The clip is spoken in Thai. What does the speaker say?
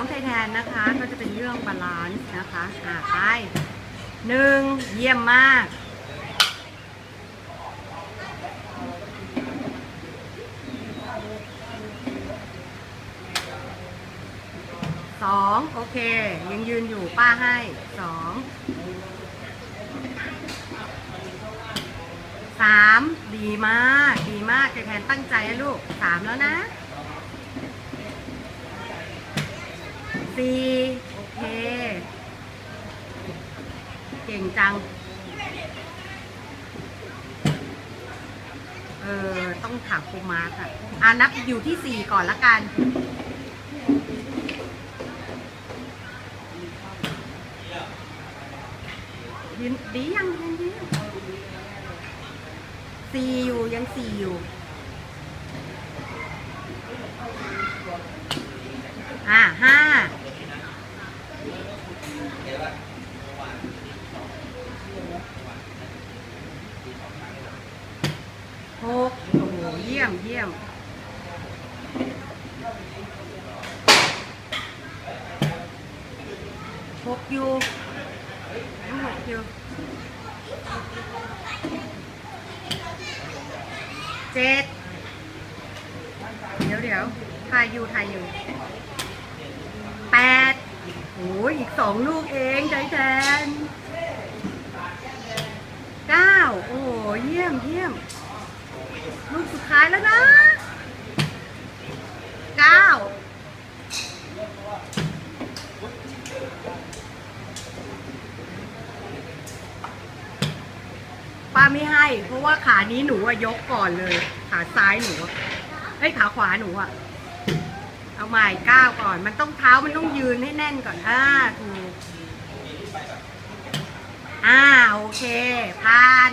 น้องไทแทนนะคะ ก็จะเป็นเรื่องบาลานซ์นะคะอ่าไปหนึ่งเยี่ยมมากสองโอเค ยังยืนอยู่ป้าให้สองสามดีมาก ดีมากใจแทนตั้งใจลูกสามแล้วนะ สี่โอเค เก่งจัง เออ ต้องถามครูมาร์คค่ะ อ่านับอยู่ที่สี่ก่อนละกันยืนดียังยังดีสี่อยู่ยังสี่อยู่อ่าห้า หกโอ้โหเยี่ยมเยี่ยมหกอยู่ยังหกอยู่เจ็ดเดี๋ยวเดี๋ยวถ่ายอยู่ถ่ายอยู่แปดโอ้ยอีกสองลูกเองใจแทนเก้าโอ้โหเยี่ยมเยี่ยมายแล้วนะเก้าป้าไม่ให้ เพราะว่าขานี้หนูอะยกก่อนเลย ขาซ้ายหนูอะเอ้ยขาขวาหนูอะเอาใหม่ก้าวก่อน มันต้องเท้ามันต้องยืนให้แน่นก่อนอ่าถูกอ่าโอเคผ่าน